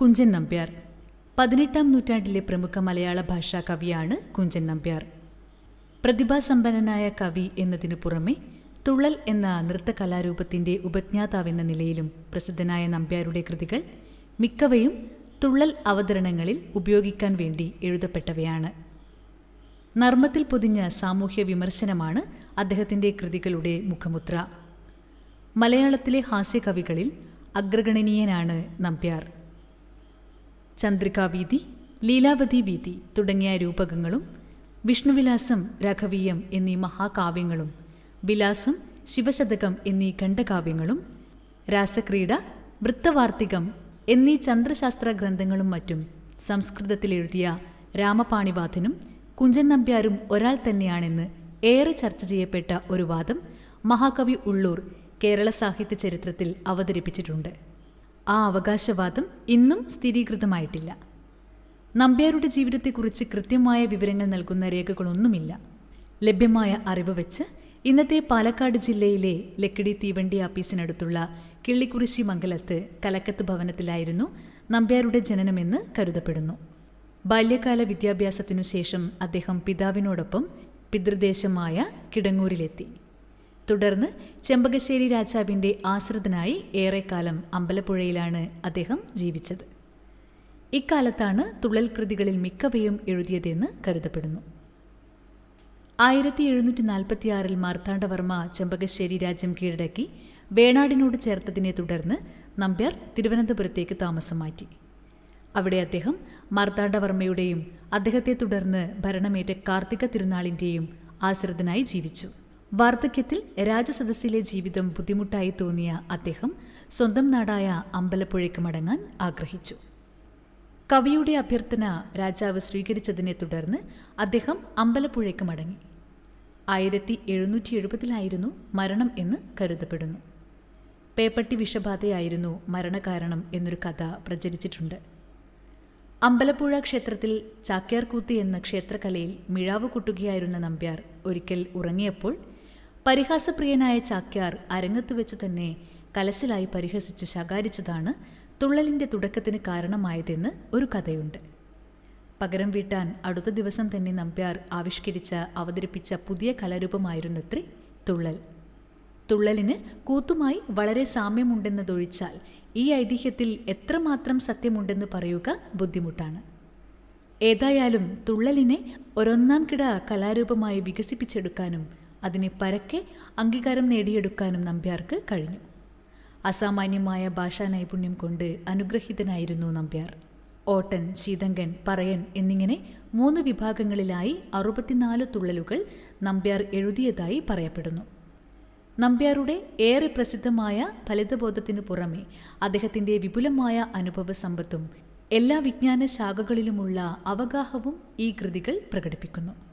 കുഞ്ചൻ നമ്പ്യാർ. പതിനെട്ടാം നൂറ്റാണ്ടിലെ പ്രമുഖ മലയാള ഭാഷാ കവിയാണ് കുഞ്ചൻ നമ്പ്യാർ. പ്രതിഭാസമ്പന്നനായ കവി എന്നതിനു പുറമെ തുള്ളൽ എന്ന നൃത്തകലാരൂപത്തിന്റെ ഉപജ്ഞാതാവെന്ന നിലയിലും പ്രസിദ്ധനായ നമ്പ്യാരുടെ കൃതികൾ മിക്കവയും തുള്ളൽ അവതരണങ്ങളിൽ ഉപയോഗിക്കാൻ വേണ്ടി എഴുതപ്പെട്ടവയാണ്. നർമ്മത്തിൽ പൊതിഞ്ഞ സാമൂഹ്യ വിമർശനമാണ് അദ്ദേഹത്തിന്റെ കൃതികളുടെ മുഖമുദ്ര. മലയാളത്തിലെ ഹാസ്യകവികളിൽ അഗ്രഗണനീയനാണ് നമ്പ്യാർ. ചന്ദ്രികാവീതി ലീലാവതി വീതി തുടങ്ങിയ രൂപകങ്ങളും വിഷ്ണുവിലാസം രാഘവീയം എന്നീ മഹാകാവ്യങ്ങളും വിലാസം ശിവശതകം എന്നീ ഖണ്ഡകാവ്യങ്ങളും രാസക്രീഡ വൃത്തവാർത്തികം എന്നീ ചന്ദ്രശാസ്ത്ര ഗ്രന്ഥങ്ങളും മറ്റും സംസ്കൃതത്തിൽ എഴുതിയ രാമപാണിവാഥനും കുഞ്ചൻ നമ്പ്യാരും ഒരാൾ തന്നെയാണെന്ന് ഏറെ ചർച്ച ചെയ്യപ്പെട്ട ഒരു വാദം മഹാകവി ഉള്ളൂർ കേരള സാഹിത്യ ചരിത്രത്തിൽ അവതരിപ്പിച്ചിട്ടുണ്ട്. ആ അവകാശവാദം ഇന്നും സ്ഥിരീകൃതമായിട്ടില്ല. നമ്പ്യാരുടെ ജീവിതത്തെക്കുറിച്ച് കൃത്യമായ വിവരങ്ങൾ നൽകുന്ന രേഖകളൊന്നുമില്ല. ലഭ്യമായ അറിവ് വെച്ച് ഇന്നത്തെ പാലക്കാട് ജില്ലയിലെ ലക്കിടി തീവണ്ടി ആപ്പീസിനടുത്തുള്ള കിള്ളിക്കുറിശി മംഗലത്ത് കലക്കത്ത് ഭവനത്തിലായിരുന്നു നമ്പ്യാരുടെ ജനനമെന്ന് കരുതപ്പെടുന്നു. ബാല്യകാല വിദ്യാഭ്യാസത്തിനു ശേഷം അദ്ദേഹം പിതാവിനോടൊപ്പം പിതൃദേശമായ കിടങ്ങൂരിലെത്തി. തുടർന്ന് ചെമ്പകശ്ശേരി രാജാവിന്റെ ആശ്രിതനായി ഏറെക്കാലം അമ്പലപ്പുഴയിലാണ് അദ്ദേഹം ജീവിച്ചത്. ഇക്കാലത്താണ് തുള്ളൽ കൃതികളിൽ മിക്കവയും എഴുതിയതെന്ന് കരുതപ്പെടുന്നു. ആയിരത്തി എഴുന്നൂറ്റി നാൽപ്പത്തിയാറിൽ മാർത്താണ്ഡവർമ്മ ചെമ്പകശ്ശേരി രാജ്യം കീഴടക്കി വേണാടിനോട് ചേർത്തതിനെ തുടർന്ന് നമ്പ്യാർ തിരുവനന്തപുരത്തേക്ക് താമസം മാറ്റി. അവിടെ അദ്ദേഹം മാർത്താണ്ഡവർമ്മയുടെയും അദ്ദേഹത്തെ തുടർന്ന് ഭരണമേറ്റ കാർത്തിക തിരുനാളിന്റെയും ആശ്രിതനായി ജീവിച്ചു. വാർദ്ധക്യത്തിൽ രാജസദസ്സിലെ ജീവിതം ബുദ്ധിമുട്ടായി തോന്നിയ അദ്ദേഹം സ്വന്തം നാടായ അമ്പലപ്പുഴയ്ക്ക് മടങ്ങാൻ ആഗ്രഹിച്ചു. കവിയുടെ അഭ്യർത്ഥന രാജാവ് സ്വീകരിച്ചതിനെ തുടർന്ന് അദ്ദേഹം അമ്പലപ്പുഴയ്ക്ക് മടങ്ങി. ആയിരത്തി എഴുന്നൂറ്റി എഴുപതിലായിരുന്നു മരണം എന്ന് കരുതപ്പെടുന്നു. പേപ്പട്ടി വിഷബാധയായിരുന്നു മരണകാരണം എന്നൊരു കഥ പ്രചരിച്ചിട്ടുണ്ട്. അമ്പലപ്പുഴ ക്ഷേത്രത്തിൽ ചാക്യാർകൂത്ത് എന്ന ക്ഷേത്രകലയിൽ മിഴാവ് കൂട്ടുകയായിരുന്ന നമ്പ്യാർ ഒരിക്കൽ ഉറങ്ങിയപ്പോൾ പരിഹാസപ്രിയനായ ചാക്യാർ അരങ്ങത്തു വെച്ച് തന്നെ കലശലായി പരിഹസിച്ച് ശകാരിച്ചതാണ് തുള്ളലിന്റെ തുടക്കത്തിന് കാരണമായതെന്ന് ഒരു കഥയുണ്ട്. പകരം വീട്ടാൻ അടുത്ത ദിവസം തന്നെ നമ്പ്യാർ ആവിഷ്കരിച്ച അവതരിപ്പിച്ച പുതിയ കലാരൂപമായിരുന്നത്രേ തുള്ളൽ. തുള്ളലിന് കൂത്തുമായി വളരെ സാമ്യമുണ്ടെന്നതൊഴിച്ചാൽ ഈ ഐതിഹ്യത്തിൽ എത്രമാത്രം സത്യമുണ്ടെന്ന് പറയുക ബുദ്ധിമുട്ടാണ്. ഏതായാലും തുള്ളലിനെ ഒരൊന്നാം കിട കലാരൂപമായി വികസിപ്പിച്ചെടുക്കാനും അതിനെ പരക്കെ അംഗീകാരം നേടിയെടുക്കാനും നമ്പ്യാർക്ക് കഴിഞ്ഞു. അസാമാന്യമായ ഭാഷാ നൈപുണ്യം കൊണ്ട് അനുഗ്രഹീതനായിരുന്നു നമ്പ്യാർ. ഓട്ടൻ ശീതങ്കൻ പറയൻ എന്നിങ്ങനെ മൂന്ന് വിഭാഗങ്ങളിലായി അറുപത്തിനാല് തുള്ളലുകൾ നമ്പ്യാർ എഴുതിയതായി പറയപ്പെടുന്നു. നമ്പ്യാരുടെ ഏറെ പ്രസിദ്ധമായ ഫലിതബോധത്തിനു പുറമെ അദ്ദേഹത്തിന്റെ വിപുലമായ അനുഭവ സമ്പത്തും എല്ലാ വിജ്ഞാന ശാഖകളിലുമുള്ള അവഗാഹവും ഈ കൃതികൾ പ്രകടിപ്പിക്കുന്നു.